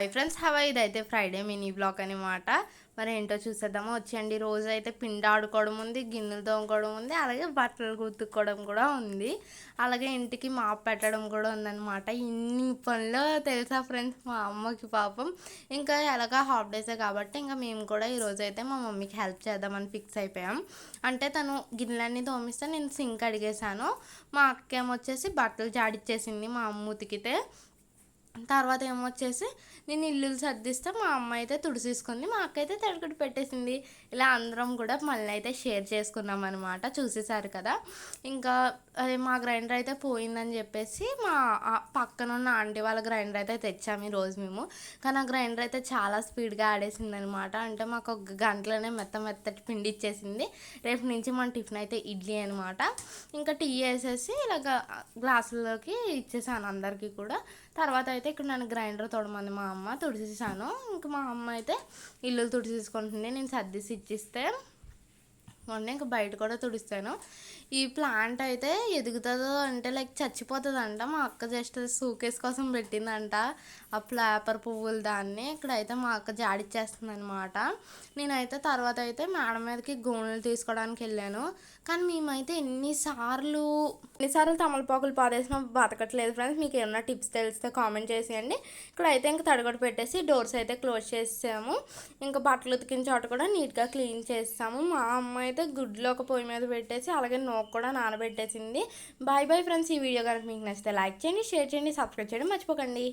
Hi friends హవా ఇదైతే Friday mini blog అనమాట మరి ఏంటో చూసేద్దామా? వచ్చేయండి. రోజు అయితే పిండి ఆడుకోవడం ఉంది గిన్నెలు తోముకోవడం ఉంది అలాగే బట్టలు గుర్తుకోవడం కూడా ఉంది. అలాగే ఇంటికి మాప్ పెట్టడం కూడా ఉందన్నమాట. ఇన్ని పనులు తెలుసా ఫ్రెండ్స్ మా అమ్మకి పాపం. ఇంకా ఎలాగా హాఫ్ డేసే కాబట్టి ఇంకా మేము కూడా ఈరోజు అయితే మా మమ్మీకి హెల్ప్ చేద్దామని ఫిక్స్ అయిపోయాం. అంటే తను గిన్నెలన్నీ తోమిస్తే నేను సింక్ అడిగేశాను. మా అక్క ఏమొచ్చేసి బట్టలు జాడిచ్చేసింది మా అమ్మ ఉతికితే. తర్వాత ఏమొచ్చేసి నేను ఇల్లు సర్దిస్తే మా అమ్మ అయితే తుడిసేసుకుంది మా అక్క అయితే తడికట్టు పెట్టేసింది. ఇలా అందరం కూడా మళ్ళీ అయితే షేర్ చేసుకున్నాం అనమాట చూసేసారు కదా. ఇంకా అది మా గ్రైండర్ అయితే పోయిందని చెప్పేసి మా పక్కన ఉన్న ఆంటీ వాళ్ళ గ్రైండర్ అయితే తెచ్చాము ఈరోజు మేము. కానీ ఆ గ్రైండర్ అయితే చాలా స్పీడ్గా ఆడేసింది అనమాట అంటే మాకు ఒక గంటలోనే మెత్త మెత్తటి పిండి ఇచ్చేసింది. రేపు నుంచి మన టిఫిన్ అయితే ఇడ్లీ అనమాట ఇంకా టీ వేసేసి ఇలాగ గ్లాసుల్లోకి ఇచ్చేసాను అందరికీ కూడా. తర్వాత అయితే ఇక్కడ నన్ను గ్రైండర్ తొడమంది మా అమ్మ తుడిసేసాను. ఇంకా మా అమ్మ అయితే ఇల్లు తుడిసేసుకుంటుంది. నేను సర్దిసి ఇచ్చిస్తే మొన్న ఇంకా బయట కూడా తుడిస్తాను. ఈ ప్లాంట్ అయితే ఎదుగుతుందో అంటే లైక్ చచ్చిపోతుందంట. మా అక్క జస్ట్ సూకేస్ కోసం పెట్టిందంట. ఆ ఫ్లాపర్ పువ్వులు దాన్ని ఇక్కడైతే మా అక్క జాడిచ్చేస్తుంది అనమాట నేనైతే తర్వాత అయితే మేడం మీదకి గోనెలు తీసుకోవడానికి వెళ్ళాను. కానీ మేమైతే ఎన్నిసార్లు ఎన్నిసార్లు తమలపాకులు పాదేసిన బతకట్లేదు ఫ్రెండ్స్ మీకు ఏమైనా టిప్స్ తెలిస్తే కామెంట్ చేసేయండి. ఇక్కడ అయితే ఇంకా తడగొట్టు పెట్టేసి డోర్స్ అయితే క్లోజ్ చేసాము ఇంకా బట్టలు ఉతికిన చోట కూడా నీట్గా క్లీన్ చేస్తాము మా అమ్మ అయితే గుడ్లో ఒక పొయ్యి మీద పెట్టేసి అలాగే నోకు కూడా నానబెట్టేసింది. బాయ్ బాయ్ ఫ్రెండ్స్ ఈ వీడియో కనుక మీకు నచ్చితే లైక్ చేయండి షేర్ చేయండి సబ్స్క్రైబ్ చేయడం మర్చిపోకండి.